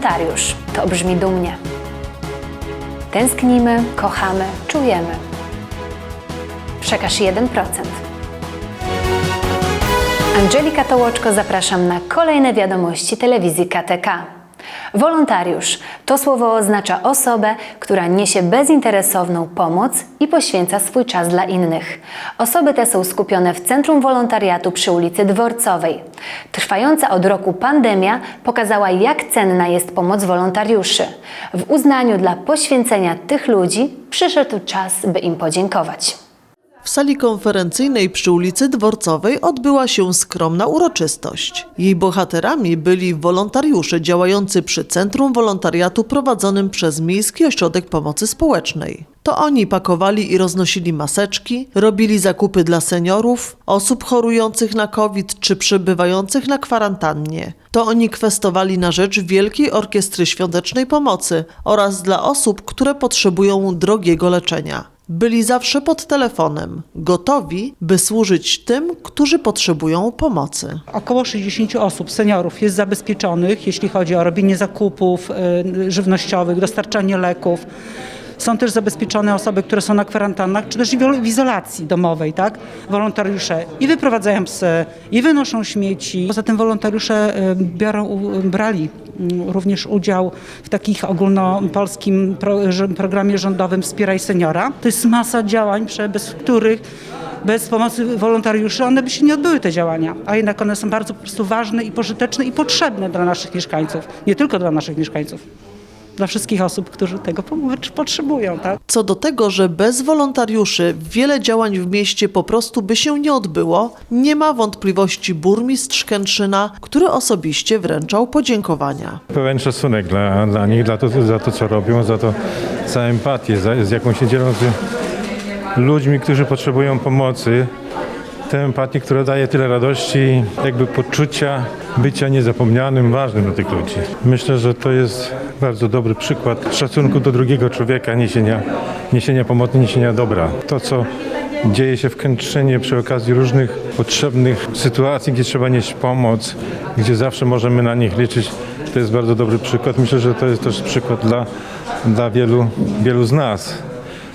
Wolontariusz to brzmi dumnie. Tęsknimy, kochamy, czujemy. Przekaż 1%. Angelika Tołoczko, zapraszam na kolejne wiadomości telewizji KTK. Wolontariusz to słowo oznacza osobę, która niesie bezinteresowną pomoc i poświęca swój czas dla innych. Osoby te są skupione w Centrum Wolontariatu przy ulicy Dworcowej. Trwająca od roku pandemia pokazała, jak cenna jest pomoc wolontariuszy. W uznaniu dla poświęcenia tych ludzi przyszedł czas, by im podziękować. W sali konferencyjnej przy ulicy Dworcowej odbyła się skromna uroczystość. Jej bohaterami byli wolontariusze działający przy Centrum Wolontariatu prowadzonym przez Miejski Ośrodek Pomocy Społecznej. To oni pakowali i roznosili maseczki, robili zakupy dla seniorów, osób chorujących na COVID czy przebywających na kwarantannie. To oni kwestowali na rzecz Wielkiej Orkiestry Świątecznej Pomocy oraz dla osób, które potrzebują drogiego leczenia. Byli zawsze pod telefonem, gotowi, by służyć tym, którzy potrzebują pomocy. Około 60 osób, seniorów jest zabezpieczonych, jeśli chodzi o robienie zakupów y, żywnościowych, dostarczanie leków. Są też zabezpieczone osoby, które są na kwarantannach, czy też w izolacji domowej, tak? Wolontariusze i wyprowadzają psy, i wynoszą śmieci. Poza tym wolontariusze y, biorą, brali również udział w takich ogólnopolskim programie rządowym Wspieraj Seniora. To jest masa działań, bez których bez pomocy wolontariuszy one by się nie odbyły te działania, a jednak one są bardzo po prostu ważne i pożyteczne i potrzebne dla naszych mieszkańców. Nie tylko dla naszych mieszkańców, dla wszystkich osób, którzy tego po- potrzebują. Tak? Co do tego, że bez wolontariuszy wiele działań w mieście po prostu by się nie odbyło, nie ma wątpliwości burmistrz Kętrzyna, który osobiście wręczał podziękowania. Pełen szacunek dla, dla nich, dla to, za to, co robią, za to, za empatię, za, z jaką się dzielą z ludźmi, którzy potrzebują pomocy. Tę empatię, która daje tyle radości, jakby poczucia bycia niezapomnianym, ważnym dla tych ludzi. Myślę, że to jest bardzo dobry przykład szacunku do drugiego człowieka, niesienia, niesienia pomocy, niesienia dobra. To, co dzieje się w Kętrzynie przy okazji różnych potrzebnych sytuacji, gdzie trzeba nieść pomoc, gdzie zawsze możemy na nich liczyć, to jest bardzo dobry przykład. Myślę, że to jest też przykład dla, dla wielu, wielu z nas,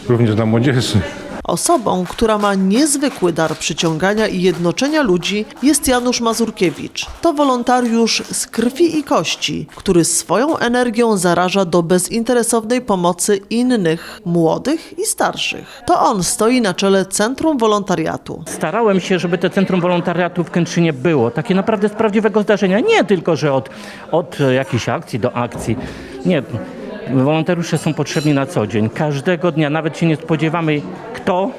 również dla młodzieży. Osobą, która ma niezwykły dar przyciągania i jednoczenia ludzi jest Janusz Mazurkiewicz. To wolontariusz z krwi i kości, który swoją energią zaraża do bezinteresownej pomocy innych, młodych i starszych. To on stoi na czele Centrum Wolontariatu. Starałem się, żeby to centrum wolontariatu w Kętrzynie było. Takie naprawdę z prawdziwego zdarzenia. Nie tylko, że od, od jakiejś akcji do akcji. Nie. Wolontariusze są potrzebni na co dzień. Każdego dnia. Nawet się nie spodziewamy, kto,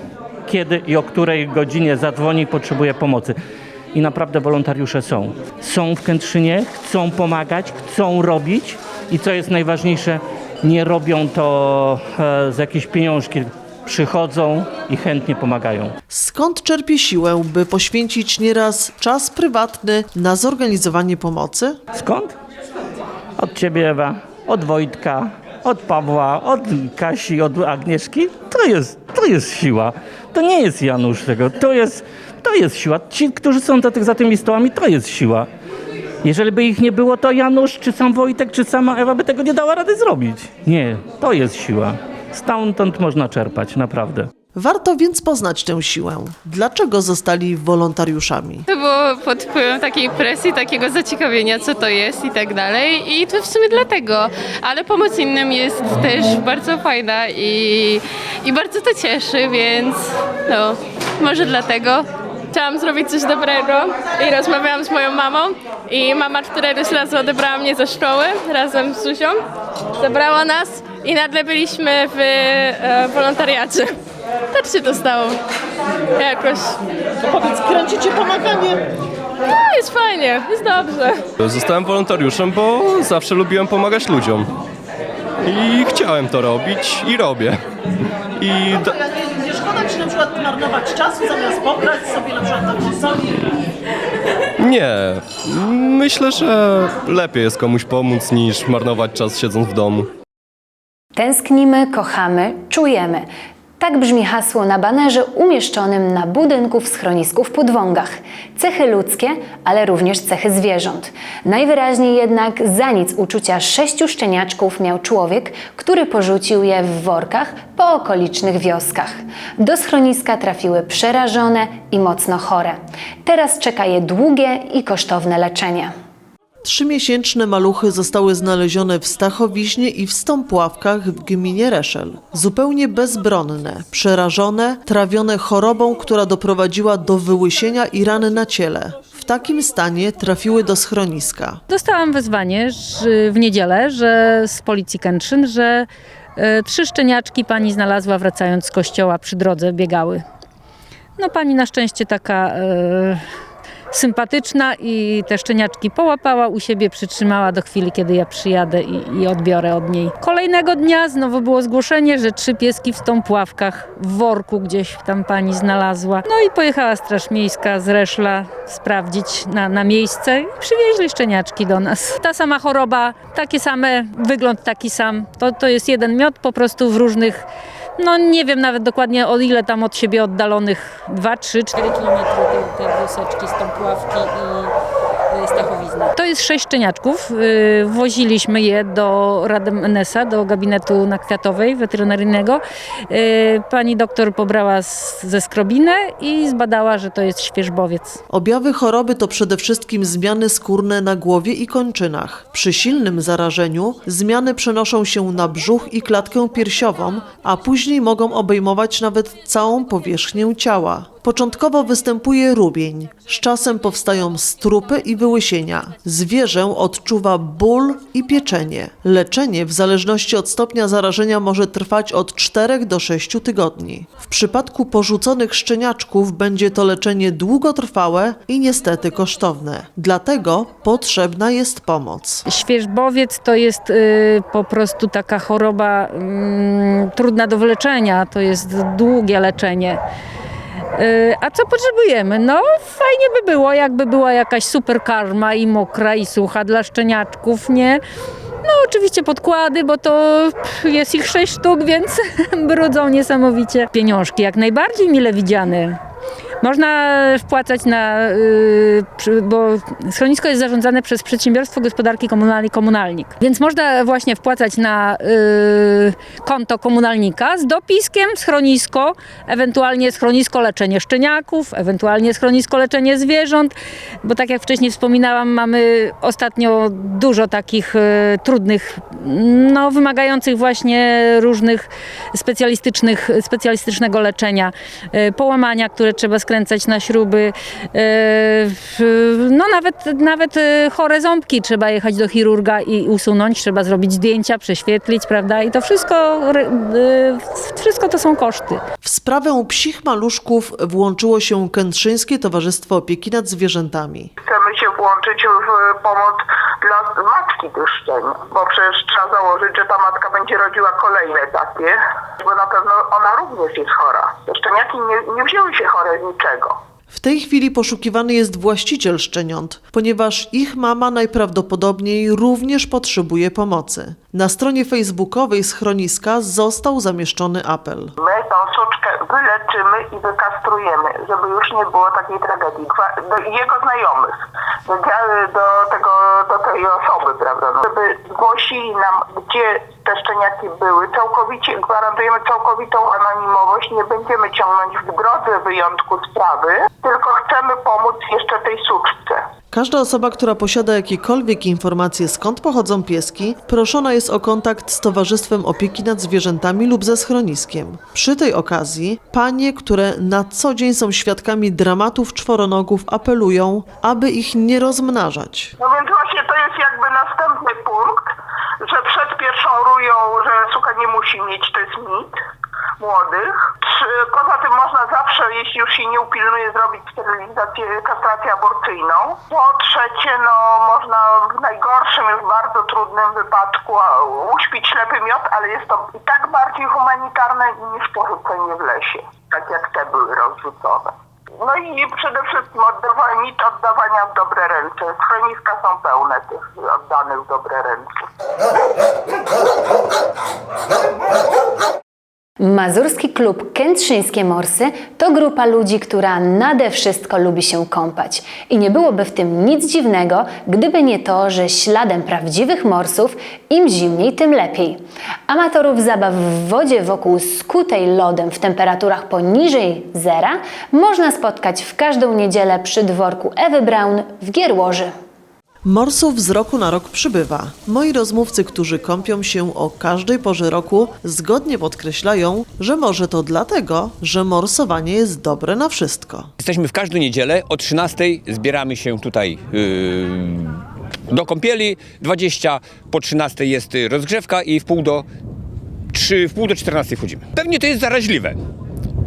kiedy i o której godzinie zadzwoni i potrzebuje pomocy. I naprawdę wolontariusze są. Są w Kętrzynie, chcą pomagać, chcą robić i co jest najważniejsze, nie robią to e, z jakiejś pieniążki. Przychodzą i chętnie pomagają. Skąd czerpie siłę, by poświęcić nieraz czas prywatny na zorganizowanie pomocy? Skąd? Od ciebie, Ewa, od Wojtka, od Pawła, od Kasi, od Agnieszki. To jest, to jest siła. To nie jest Janusz tego, to jest, to jest siła. Ci, którzy są za, tych, za tymi stołami, to jest siła. Jeżeli by ich nie było, to Janusz, czy sam Wojtek, czy sama Ewa by tego nie dała rady zrobić. Nie, to jest siła. Stamtąd można czerpać, naprawdę. Warto więc poznać tę siłę. Dlaczego zostali wolontariuszami? To było pod wpływem takiej presji, takiego zaciekawienia, co to jest i tak dalej. I to w sumie dlatego. Ale pomoc innym jest też bardzo fajna i, i bardzo to cieszy, więc no, może dlatego. Chciałam zrobić coś dobrego i rozmawiałam z moją mamą i mama któregoś razu odebrała mnie ze szkoły razem z Zuzią. Zabrała nas i nagle byliśmy w e, wolontariacie. Tak się to stało. Jakoś Powiedz, kręcicie pomaganie? no, jest fajnie, jest dobrze. Zostałem wolontariuszem, bo zawsze lubiłem pomagać ludziom. I chciałem to robić i robię. I da- Nie szkoda ci na przykład marnować czasu zamiast pograć sobie na przykład na konsoli? nie, myślę, że lepiej jest komuś pomóc niż marnować czas siedząc w domu. Tęsknimy, kochamy, czujemy. Tak brzmi hasło na banerze umieszczonym na budynku w schronisku w Podwągach. Cechy ludzkie, ale również cechy zwierząt. Najwyraźniej jednak za nic uczucia sześciu szczeniaczków miał człowiek, który porzucił je w workach po okolicznych wioskach. Do schroniska trafiły przerażone i mocno chore. Teraz czeka je długie i kosztowne leczenie. Trzymiesięczne maluchy zostały znalezione w Stachowiźnie i w Stąpławkach w gminie Reszel. Zupełnie bezbronne, przerażone, trawione chorobą, która doprowadziła do wyłysienia i rany na ciele. W takim stanie trafiły do schroniska. Dostałam wezwanie w niedzielę, że z policji Kętrzyn, że e, trzy szczeniaczki pani znalazła wracając z kościoła przy drodze, biegały. No pani na szczęście taka e, sympatyczna i te szczeniaczki połapała u siebie, przytrzymała do chwili, kiedy ja przyjadę i, i odbiorę od niej. Kolejnego dnia znowu było zgłoszenie, że trzy pieski w stąpławkach w worku gdzieś tam pani znalazła. No i pojechała Straż Miejska z Reszla sprawdzić na, na miejsce i przywieźli szczeniaczki do nas. Ta sama choroba, takie same, wygląd taki sam. To, to jest jeden miod po prostu w różnych, no nie wiem nawet dokładnie o ile tam od siebie oddalonych 2, 3, 4 kilometry te, te wioseczki, stąpławki i y, Stachowizna. To jest sześć szczeniaczków. Y, Woziliśmy je do Radem NS-a, do gabinetu na Kwiatowej weterynaryjnego. Y, Pani doktor pobrała ze skrobinę i zbadała, że to jest świeżbowiec. Objawy choroby to przede wszystkim zmiany skórne na głowie i kończynach. Przy silnym zarażeniu zmiany przenoszą się na brzuch i klatkę piersiową, a później mogą obejmować nawet całą powierzchnię ciała. Początkowo występuje rubień. Z czasem powstają strupy i wyłysienia. Zwierzę odczuwa ból i pieczenie. Leczenie w zależności od stopnia zarażenia może trwać od 4 do 6 tygodni. W przypadku porzuconych szczeniaczków będzie to leczenie długotrwałe i niestety kosztowne. Dlatego potrzebna jest pomoc. Świeżbowiec to jest y, po prostu taka choroba mm, trudna do wyleczenia, to jest długie leczenie. Y, A co potrzebujemy? No fajnie by było, jakby była jakaś super karma i mokra i sucha dla szczeniaczków, nie? No oczywiście podkłady, bo to jest ich sześć sztuk, więc brudzą niesamowicie. Pieniążki jak najbardziej mile widziane. Można wpłacać na, y, bo schronisko jest zarządzane przez Przedsiębiorstwo Gospodarki Komunalnej Komunalnik. Więc można właśnie wpłacać na y, konto komunalnika z dopiskiem schronisko, ewentualnie schronisko leczenie szczeniaków, ewentualnie schronisko leczenie zwierząt, bo tak jak wcześniej wspominałam, mamy ostatnio dużo takich y, trudnych, no wymagających właśnie różnych specjalistycznych, specjalistycznego leczenia, połamania, które trzeba skręcać na śruby, w- no nawet, nawet y, chore ząbki trzeba jechać do chirurga i usunąć, trzeba zrobić zdjęcia, prześwietlić, prawda? I to wszystko, y, wszystko to są koszty. W sprawę psich maluszków włączyło się Kętrzyńskie Towarzystwo Opieki nad Zwierzętami. chcemy się włączyć w pomoc dla matki tych szczeń, bo przecież trzeba założyć, że ta matka będzie rodziła kolejne takie, bo na pewno ona również jest chora. Szczeniaki nie, nie wzięły się chore z niczego. W tej chwili poszukiwany jest właściciel szczeniąt, ponieważ ich mama najprawdopodobniej również potrzebuje pomocy. Na stronie facebookowej schroniska został zamieszczony apel. Wyleczymy i wykastrujemy, żeby już nie było takiej tragedii. Do jego znajomych, do, do, tego, do tej osoby, prawda, no. żeby zgłosili nam, gdzie te szczeniaki były. Całkowicie, gwarantujemy całkowitą anonimowość, nie będziemy ciągnąć w drodze wyjątku sprawy, tylko chcemy pomóc jeszcze tej suczce. Każda osoba, która posiada jakiekolwiek informacje skąd pochodzą pieski, proszona jest o kontakt z Towarzystwem Opieki nad Zwierzętami lub ze schroniskiem. Przy tej okazji panie, które na co dzień są świadkami dramatów czworonogów apelują, aby ich nie rozmnażać. No więc właśnie to jest jakby następny punkt, że przed pierwszą rują, że suka nie musi mieć, to jest mit młodych. Poza tym można zawsze, jeśli już się nie upilnuje, zrobić sterylizację, kastrację aborcyjną. Po trzecie, no można w najgorszym, już bardzo trudnym wypadku uśpić ślepy miod, ale jest to i tak bardziej humanitarne niż porzucenie w lesie, tak jak te były rozrzucone. No i przede wszystkim oddawa- mit oddawania w dobre ręce. Schroniska są pełne tych oddanych w dobre ręce. Mazurski Klub Kętrzyńskie Morsy to grupa ludzi, która nade wszystko lubi się kąpać. I nie byłoby w tym nic dziwnego, gdyby nie to, że śladem prawdziwych morsów im zimniej, tym lepiej. Amatorów zabaw w wodzie wokół skutej lodem w temperaturach poniżej zera można spotkać w każdą niedzielę przy dworku Ewy Braun w Gierłoży. Morsów z roku na rok przybywa. Moi rozmówcy, którzy kąpią się o każdej porze roku, zgodnie podkreślają, że może to dlatego, że morsowanie jest dobre na wszystko. Jesteśmy w każdą niedzielę, o 13 zbieramy się tutaj yy, do kąpieli, 20 po 13 jest rozgrzewka i w pół do 3, w pół do 14 wchodzimy. Pewnie to jest zaraźliwe.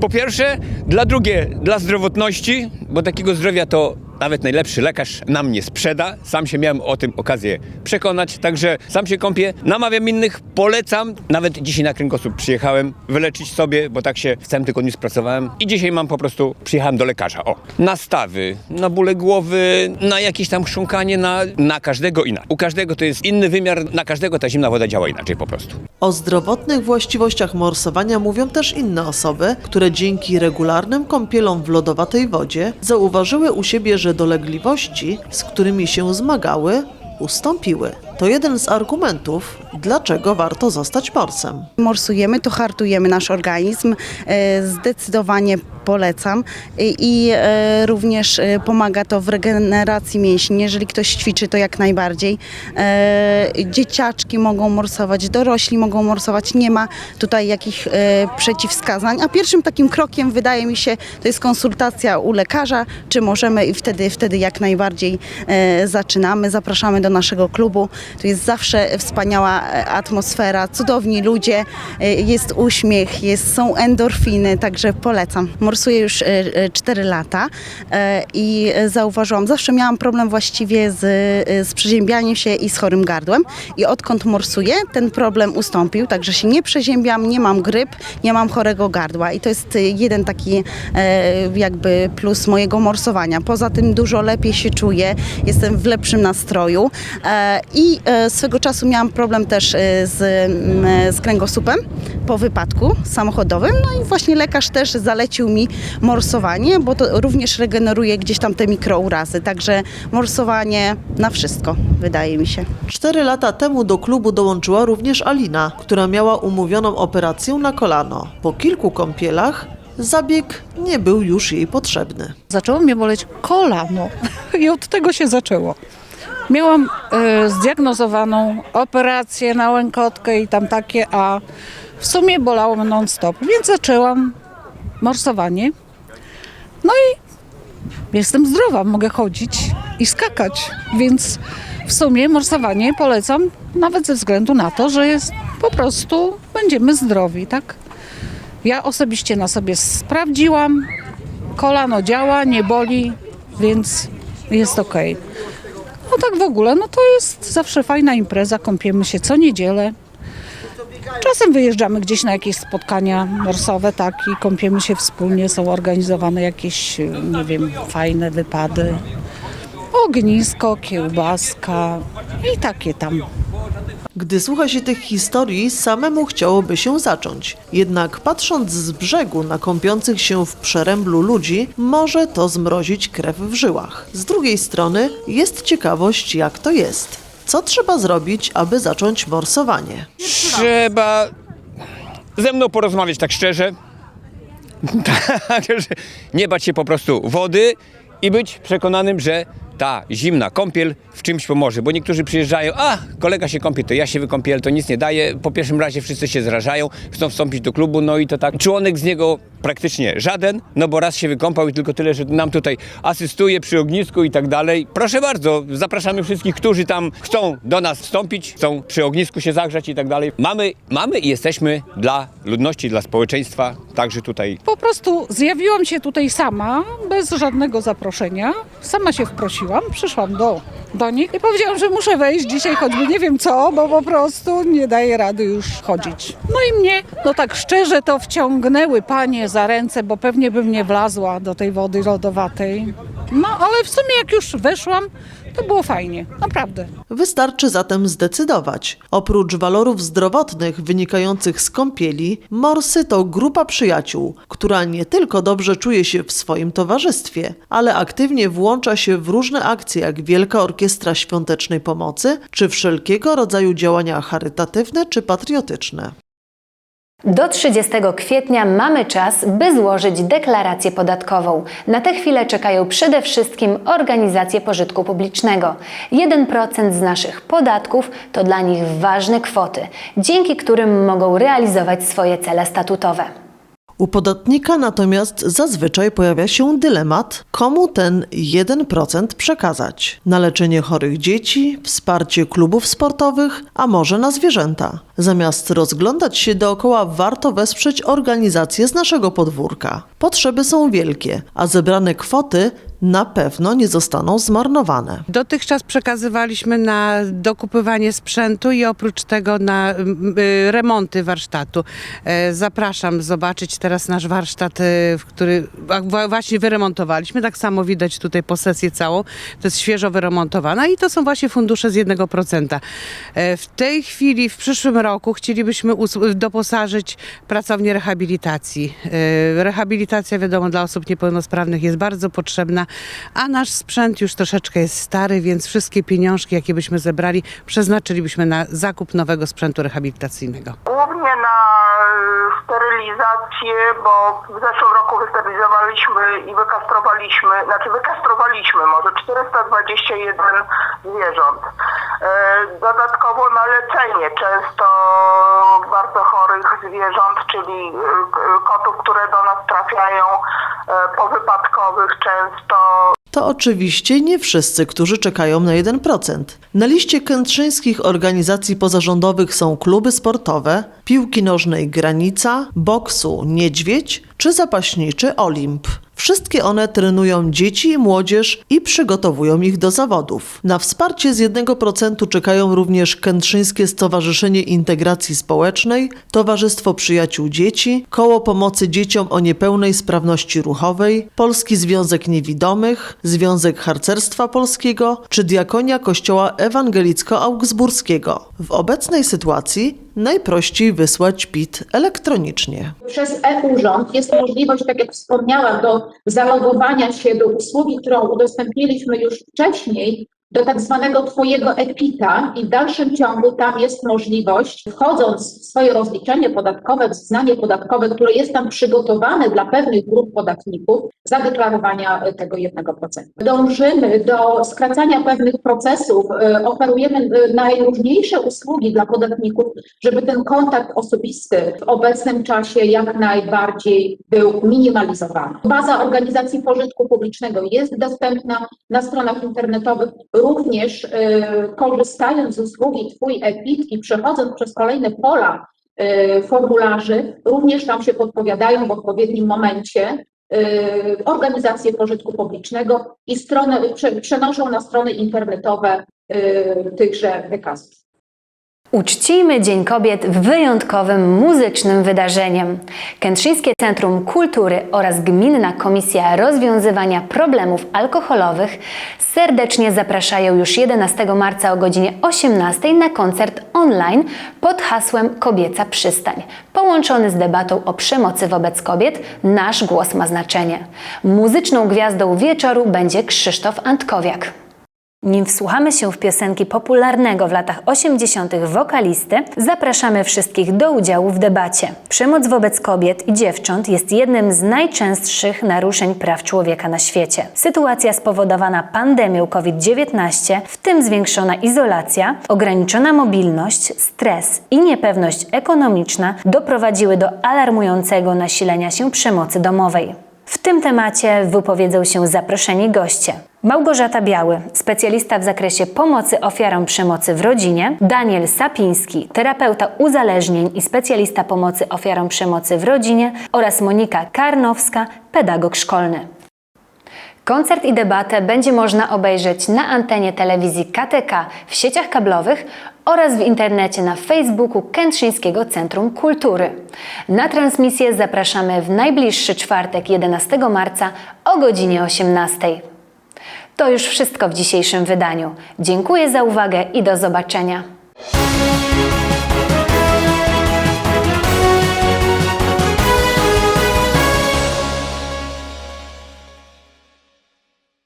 Po pierwsze, dla drugie, dla zdrowotności, bo takiego zdrowia to nawet najlepszy lekarz nam nie sprzeda. Sam się miałem o tym okazję przekonać, także sam się kąpię, namawiam innych, polecam. Nawet dzisiaj na kręgosłup przyjechałem wyleczyć sobie, bo tak się w całym tygodniu spracowałem i dzisiaj mam po prostu, przyjechałem do lekarza, o. Na stawy, na bóle głowy, na jakieś tam chrząkanie, na, na każdego inaczej. U każdego to jest inny wymiar, na każdego ta zimna woda działa inaczej po prostu. O zdrowotnych właściwościach morsowania mówią też inne osoby, które dzięki regularnym kąpielom w lodowatej wodzie zauważyły u siebie, że dolegliwości, z którymi się zmagały, ustąpiły. To jeden z argumentów, dlaczego warto zostać morsem. morsujemy, to hartujemy nasz organizm. E, Zdecydowanie polecam I- i e, również e, pomaga to w regeneracji mięśni. Jeżeli ktoś ćwiczy, to jak najbardziej. E, Dzieciaczki mogą morsować, dorośli mogą morsować. Nie ma tutaj jakich e, przeciwwskazań. A pierwszym takim krokiem wydaje mi się, to jest konsultacja u lekarza, czy możemy i wtedy, wtedy jak najbardziej e, zaczynamy. Zapraszamy do naszego klubu. Tu jest zawsze wspaniała atmosfera, cudowni ludzie, e, jest uśmiech, jest, są endorfiny, także polecam. Morsuję już 4 lata e, i e, zauważyłam, zawsze miałam problem właściwie z, z przeziębianiem się i z chorym gardłem i odkąd morsuję, ten problem ustąpił, także się nie przeziębiam, nie mam gryp, nie mam chorego gardła i to jest jeden taki jakby plus mojego morsowania. Poza tym dużo lepiej się czuję, jestem w lepszym nastroju i swego czasu miałam problem też e, z, mm, z kręgosłupem po wypadku samochodowym, no i właśnie lekarz też zalecił mi morsowanie, bo to również regeneruje gdzieś tam te mikrourazy, także morsowanie na wszystko, wydaje mi się. Cztery lata temu do klubu dołączyła również Alina, która miała umówioną operację na kolano. Po kilku kąpielach zabieg nie był już jej potrzebny. Zaczęło mnie boleć kolano i od tego się zaczęło. Miałam e, zdiagnozowaną operację na łękotkę i tam takie, a w sumie bolało mnie non-stop, więc zaczęłam morsowanie. No i jestem zdrowa, mogę chodzić i skakać, więc w sumie morsowanie polecam nawet ze względu na to, że jest po prostu będziemy zdrowi, tak? Ja osobiście na sobie sprawdziłam, kolano działa, nie boli, więc jest ok. No tak w ogóle, no to jest zawsze fajna impreza, kąpiemy się co niedzielę. Czasem wyjeżdżamy gdzieś na jakieś spotkania morsowe, tak, i kąpiemy się wspólnie, są organizowane jakieś, nie wiem, fajne wypady. Ognisko, kiełbaska i takie tam. Gdy słucha się tych historii, samemu chciałoby się zacząć. Jednak patrząc z brzegu na kąpiących się w przeręblu ludzi, może to zmrozić krew w żyłach. Z drugiej strony jest ciekawość, jak to jest. Co trzeba zrobić, aby zacząć morsowanie? Trzeba ze mną porozmawiać tak szczerze. Tak, nie bać się po prostu wody i być przekonanym, że ta zimna kąpiel w czymś pomoże, bo niektórzy przyjeżdżają, a kolega się kąpie, to ja się wykąpię, to nic nie daje. Po pierwszym razie wszyscy się zrażają, chcą wstąpić do klubu, no i to tak. Członek z niego praktycznie żaden, no bo raz się wykąpał i tylko tyle, że nam tutaj asystuje przy ognisku i tak dalej. Proszę bardzo, zapraszamy wszystkich, którzy tam chcą do nas wstąpić, chcą przy ognisku się zagrzać i tak dalej. Mamy, mamy i jesteśmy dla ludności, dla społeczeństwa, także tutaj Po prostu zjawiłam się tutaj sama, bez żadnego zaproszenia. Sama się wprosiłam, przyszłam do, do nich i powiedziałam, że muszę wejść dzisiaj, choćby nie wiem co, bo po prostu nie daję rady już chodzić. No i mnie, no tak szczerze, to wciągnęły panie za ręce, bo pewnie bym nie wlazła do tej wody lodowatej. No ale w sumie jak już weszłam, to było fajnie, naprawdę. Wystarczy zatem zdecydować. Oprócz walorów zdrowotnych wynikających z kąpieli, morsy to grupa przyjaciół, która nie tylko dobrze czuje się w swoim towarzystwie, ale aktywnie włącza się w różne akcje jak Wielka Orkiestra Świątecznej Pomocy, czy wszelkiego rodzaju działania charytatywne czy patriotyczne. Do 30 kwietnia mamy czas, by złożyć deklarację podatkową. Na tę chwilę czekają przede wszystkim organizacje pożytku publicznego. 1% z naszych podatków to dla nich ważne kwoty, dzięki którym mogą realizować swoje cele statutowe. U podatnika natomiast zazwyczaj pojawia się dylemat, komu ten 1% przekazać. Na leczenie chorych dzieci, wsparcie klubów sportowych, a może na zwierzęta. Zamiast rozglądać się dookoła, warto wesprzeć organizacje z naszego podwórka. Potrzeby są wielkie, a zebrane kwoty na pewno nie zostaną zmarnowane. Dotychczas przekazywaliśmy na dokupywanie sprzętu i oprócz tego na y, remonty warsztatu. E, Zapraszam zobaczyć teraz nasz warsztat, y, w który wa- właśnie wyremontowaliśmy. Tak samo widać tutaj posesję całą. To jest świeżo wyremontowana i to są właśnie fundusze z 1%. E, W tej chwili, w przyszłym roku chcielibyśmy doposażyć pracownię rehabilitacji. Rehabilitacja, wiadomo, dla osób niepełnosprawnych jest bardzo potrzebna, a nasz sprzęt już troszeczkę jest stary, więc wszystkie pieniążki, jakie byśmy zebrali, przeznaczylibyśmy na zakup nowego sprzętu rehabilitacyjnego. Głównie na sterylizację, bo w zeszłym roku wysternizowaliśmy i wykastrowaliśmy, znaczy wykastrowaliśmy może 421 zwierząt. E, Dodatkowo na leczenie często bardzo chorych zwierząt, czyli k- kotów, które do nas trafiają e, powypadkowych często To oczywiście nie wszyscy, którzy czekają na 1%. Na liście kętrzyńskich organizacji pozarządowych są kluby sportowe, piłki nożnej Granica, boksu Niedźwiedź czy zapaśniczy Olimp. Wszystkie one trenują dzieci i młodzież i przygotowują ich do zawodów. Na wsparcie z 1% czekają również Kętrzyńskie Stowarzyszenie Integracji Społecznej, Towarzystwo Przyjaciół Dzieci, Koło Pomocy Dzieciom o Niepełnej Sprawności Ruchowej, Polski Związek Niewidomych, Związek Harcerstwa Polskiego czy Diakonia Kościoła Ewangelicko-Augsburskiego. W obecnej sytuacji najprościej wysłać PIT elektronicznie. Przez e-urząd jest możliwość, tak jak wspomniałam, do zalogowania się do usługi, którą udostępniliśmy już wcześniej, do tak zwanego Twojego EPITA i w dalszym ciągu tam jest możliwość, wchodząc w swoje rozliczenie podatkowe, wznanie podatkowe, które jest tam przygotowane dla pewnych grup podatników, zadeklarowania e, tego 1%. Dążymy do skracania pewnych procesów, e, oferujemy e, najróżniejsze usługi dla podatników, żeby ten kontakt osobisty w obecnym czasie jak najbardziej był minimalizowany. Baza organizacji pożytku publicznego jest dostępna na stronach internetowych. Również y, korzystając z usługi Twój EPIT i przechodząc przez kolejne pola y, formularzy, również tam się podpowiadają w odpowiednim momencie y, organizacje pożytku publicznego i strony, prze, przenoszą na strony internetowe tychże wykazów. Uczcijmy Dzień Kobiet wyjątkowym muzycznym wydarzeniem. Kętrzyńskie Centrum Kultury oraz Gminna Komisja Rozwiązywania Problemów Alkoholowych serdecznie zapraszają już 11 marca o godzinie 18 na koncert online pod hasłem Kobieca Przystań, połączony z debatą o przemocy wobec kobiet Nasz głos ma znaczenie. Muzyczną gwiazdą wieczoru będzie Krzysztof Antkowiak. Nim wsłuchamy się w piosenki popularnego w latach 80. wokalisty, zapraszamy wszystkich do udziału w debacie. Przemoc wobec kobiet i dziewcząt jest jednym z najczęstszych naruszeń praw człowieka na świecie. Sytuacja spowodowana pandemią COVID-19, w tym zwiększona izolacja, ograniczona mobilność, stres i niepewność ekonomiczna doprowadziły do alarmującego nasilenia się przemocy domowej. W tym temacie wypowiedzą się zaproszeni goście. Małgorzata Biały, specjalista w zakresie pomocy ofiarom przemocy w rodzinie, Daniel Sapiński, terapeuta uzależnień i specjalista pomocy ofiarom przemocy w rodzinie oraz Monika Karnowska, pedagog szkolny. Koncert i debatę będzie można obejrzeć na antenie telewizji KTK w sieciach kablowych oraz w internecie na Facebooku Kętrzyńskiego Centrum Kultury. Na transmisję zapraszamy w najbliższy czwartek 11 marca o godzinie 18. To już wszystko w dzisiejszym wydaniu. Dziękuję za uwagę i do zobaczenia.